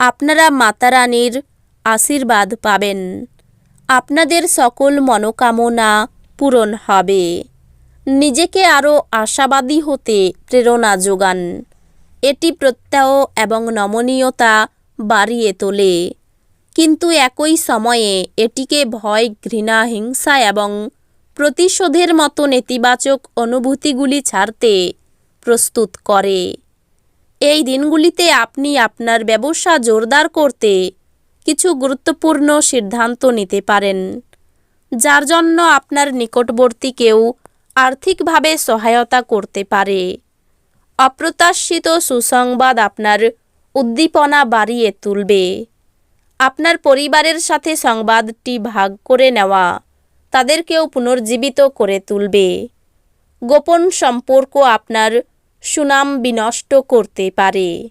আপনারা মাতারানীর আশীর্বাদ পাবেন। আপনাদের সকল মনোকামনা পূরণ হবে। নিজেকে আরও আশাবাদী হতে প্রেরণা যোগান। এটি প্রত্যয় এবং নমনীয়তা বাড়িয়ে তোলে। কিন্তু একই সময়ে এটিকে ভয়, ঘৃণা, হিংসা এবং প্রতিশোধের মতো নেতিবাচক অনুভূতিগুলি ছাড়তে প্রস্তুত করে। এই দিনগুলিতে আপনি আপনার ব্যবসা জোরদার করতে কিছু গুরুত্বপূর্ণ সিদ্ধান্ত নিতে পারেন, যার জন্য আপনার নিকটবর্তী কেউ আর্থিকভাবে সহায়তা করতে পারে। অপ্রত্যাশিত সুসংবাদ আপনার উদ্দীপনা বাড়িয়ে তুলবে। আপনার পরিবারের সাথে সংবাদটি ভাগ করে নেওয়া তাদেরকেও পুনর্জীবিত করে তুলবে। গোপন সম্পর্ক আপনার সুনাম বিনষ্ট করতে পারে।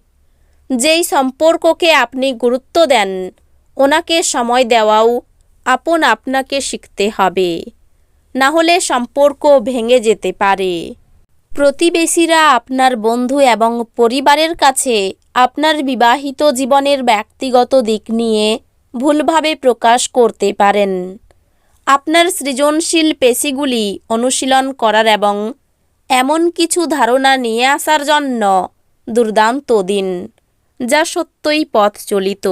যেই সম্পর্ককে আপনি গুরুত্ব দেন, ওনাকে সময় দেওয়াও আপন আপনাকে শিখতে হবে। না হলে সম্পর্ক ভেঙে যেতে পারে। প্রতিবেশীরা আপনার বন্ধু এবং পরিবারের কাছে আপনার বিবাহিত জীবনের ব্যক্তিগত দিক নিয়ে ভুলভাবে প্রকাশ করতে পারেন। আপনার সৃজনশীল পেশিগুলি অনুশীলন করার এবং এমন কিছু ধারণা নিয়ে আসার জন্য দুর্দান্ত দিন, যা সত্যই পথ চলিত।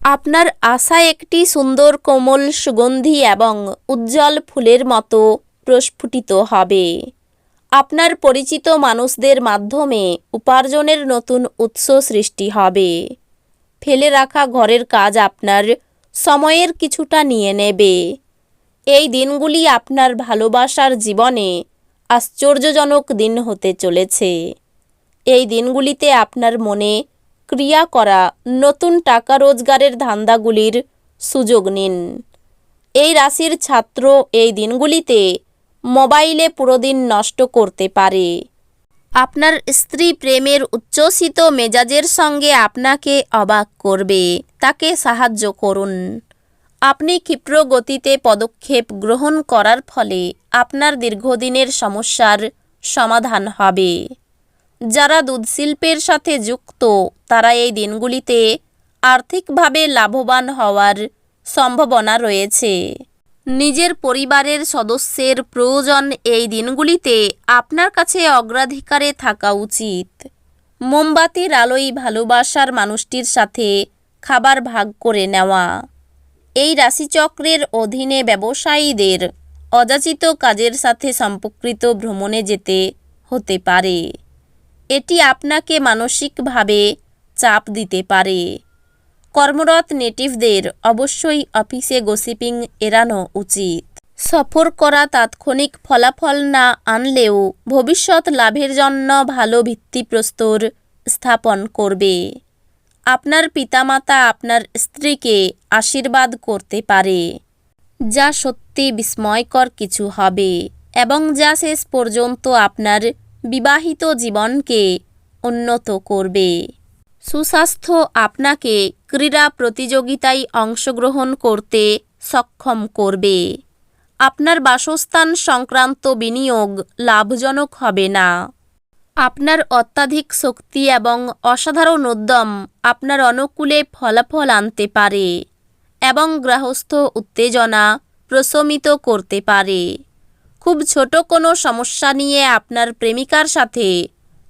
আপনার আশা একটি সুন্দর কোমল সুগন্ধি এবং উজ্জ্বল ফুলের মতো প্রস্ফুটিত হবে। আপনার পরিচিত মানুষদের মাধ্যমে উপার্জনের নতুন উৎস সৃষ্টি হবে। ফেলে রাখা ঘরের কাজ আপনার সময়ের কিছুটা নিয়ে নেবে। এই দিনগুলি আপনার ভালোবাসার জীবনে আশ্চর্যজনক দিন হতে চলেছে। এই দিনগুলিতে আপনার মনে ক্রিয়া করা নতুন টাকা রোজগারের ধান্দাগুলির সুযোগ নিন। এই রাশির ছাত্র এই দিনগুলিতে মোবাইলে পুরো দিন নষ্ট করতে পারে। আপনার স্ত্রী প্রেমের উচ্ছ্বসিত মেজাজের সঙ্গে আপনাকে অবাক করবে। তাকে সাহায্য করুন। আপনি ক্ষিপ্র গতিতে পদক্ষেপ গ্রহণ করার ফলে আপনার দীর্ঘদিনের সমস্যার সমাধান হবে। যারা দুধ শিল্পের সাথে যুক্ত, তারা এই দিনগুলিতে আর্থিকভাবে লাভবান হওয়ার সম্ভাবনা রয়েছে। নিজের পরিবারের সদস্যের প্রয়োজন এই দিনগুলিতে আপনার কাছে অগ্রাধিকারে থাকা উচিত। মোমবাতির আলোয় ভালোবাসার মানুষটির সাথে খাবার ভাগ করে নেওয়া। এই রাশিচক্রের অধীনে ব্যবসায়ীদের অযাচিত কাজের সাথে সম্পর্কিত ভ্রমণে যেতে হতে পারে। এটি আপনাকে মানসিকভাবে চাপ দিতে পারে। কর্মরত নেটিভদের অবশ্যই অফিসে গসিপিং এড়ানো উচিত। সফর করা তাৎক্ষণিক ফলাফল না আনলেও ভবিষ্যৎ লাভের জন্য ভালো ভিত্তিপ্রস্তর স্থাপন করবে। আপনার পিতামাতা আপনার স্ত্রীকে আশীর্বাদ করতে পারে, যা সত্যি বিস্ময়কর কিছু হবে এবং যা শেষ পর্যন্ত আপনার বিবাহিত জীবনকে উন্নত করবে। সুস্বাস্থ্য আপনাকে ক্রীড়া প্রতিযোগিতায় অংশগ্রহণ করতে সক্ষম করবে। আপনার বাসস্থান সংক্রান্ত বিনিয়োগ লাভজনক হবে না। আপনার অত্যাধিক শক্তি এবং অসাধারণ উদ্যম আপনার অনুকূলে ফলাফল আনতে পারে এবং গ্রাহস্থ উত্তেজনা প্রশমিত করতে পারে। খুব ছোট কোনো সমস্যা নিয়ে আপনার প্রেমিকার সাথে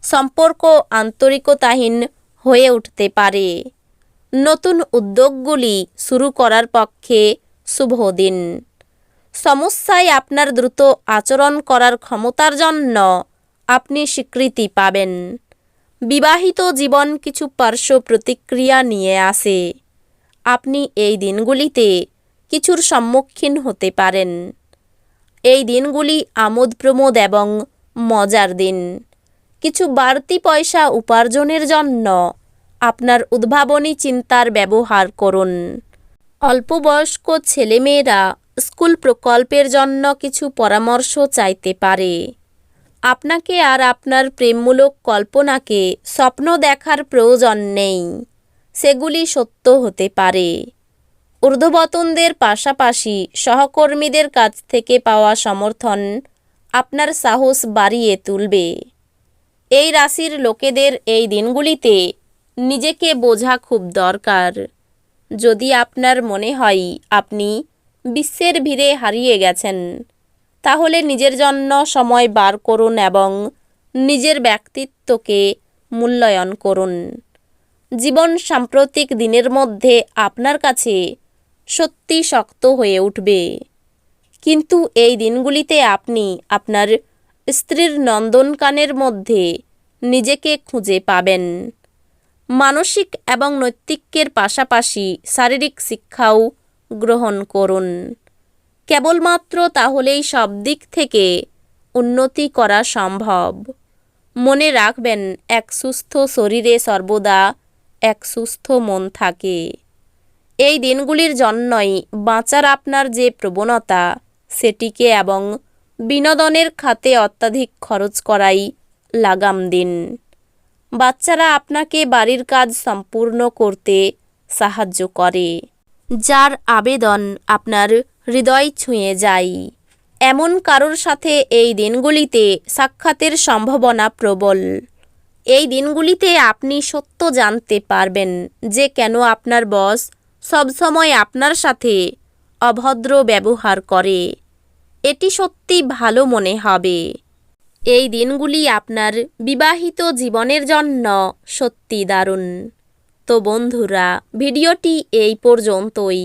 সম্পর্ক আন্তরিকতাহীন হয়ে উঠতে পারে। নতুন উদ্যোগগুলি শুরু করার পক্ষে শুভ দিন। সমস্যায় আপনার দ্রুত আচরণ করার ক্ষমতার জন্য আপনি স্বীকৃতি পাবেন। বিবাহিত জীবন কিছু পার্শ্ব প্রতিক্রিয়া নিয়ে আসে আপনি এই দিনগুলিতে কিছুর সম্মুখীন হতে পারেন। এই দিনগুলি আমোদ প্রমোদ এবং মজার দিন। কিছু বাড়তি পয়সা উপার্জনের জন্য আপনার উদ্ভাবনী চিন্তার ব্যবহার করুন। অল্পবয়স্ক ছেলেমেয়েরা স্কুল প্রকল্পের জন্য কিছু পরামর্শ চাইতে পারে। আপনাকে আর আপনার প্রেমমূলক কল্পনাকে স্বপ্ন দেখার প্রয়োজন নেই। সেগুলি সত্য হতে পারে। ঊর্ধ্ববতনদের পাশাপাশি সহকর্মীদের কাছ থেকে পাওয়া সমর্থন আপনার সাহস বাড়িয়ে তুলবে। এই রাশির লোকেদের এই দিনগুলিতে নিজেকে বোঝা খুব দরকার। যদি আপনার মনে হয় আপনি বিশ্বের ভিড়ে হারিয়ে গেছেন তাহলে নিজের জন্য সময় বার করুন এবং নিজের ব্যক্তিত্বকে মূল্যায়ন করুন। জীবন সাম্প্রতিক দিনের মধ্যে আপনার কাছে সত্যি শক্ত হয়ে উঠবে। কিন্তু এই দিনগুলিতে আপনি আপনার স্ত্রীর নন্দনকানের মধ্যে নিজেকে খুঁজে পাবেন। মানসিক এবং নৈতিকের পাশাপাশি শারীরিক শিক্ষাও গ্রহণ করুন। কেবলমাত্র তাহলেই সব দিক থেকে উন্নতি করা সম্ভব। মনে রাখবেন, এক সুস্থ শরীরে সর্বদা এক সুস্থ মন থাকে। এই দিনগুলির জন্যই বাঁচার আপনার যে প্রবণতা, সেটিকে এবং বিনোদনের খাতে অত্যাধিক খরচ করাই লাগাম দিন। বাচ্চারা আপনাকে বাড়ির কাজ সম্পূর্ণ করতে সাহায্য করে, যার আবেদন আপনার হৃদয় ছুঁয়ে যায় এমন কারোর সাথে এই দিনগুলিতে সাক্ষাতের সম্ভাবনা প্রবল। এই দিনগুলিতে আপনি সত্য জানতে পারবেন যে কেন আপনার বস সবসময় আপনার সাথে অভদ্র ব্যবহার করে। এটি সত্যি ভালো মনে হবে। এই দিনগুলি আপনার বিবাহিত জীবনের জন্য সত্যি দারুণ। তো বন্ধুরা, ভিডিওটি এই পর্যন্তই।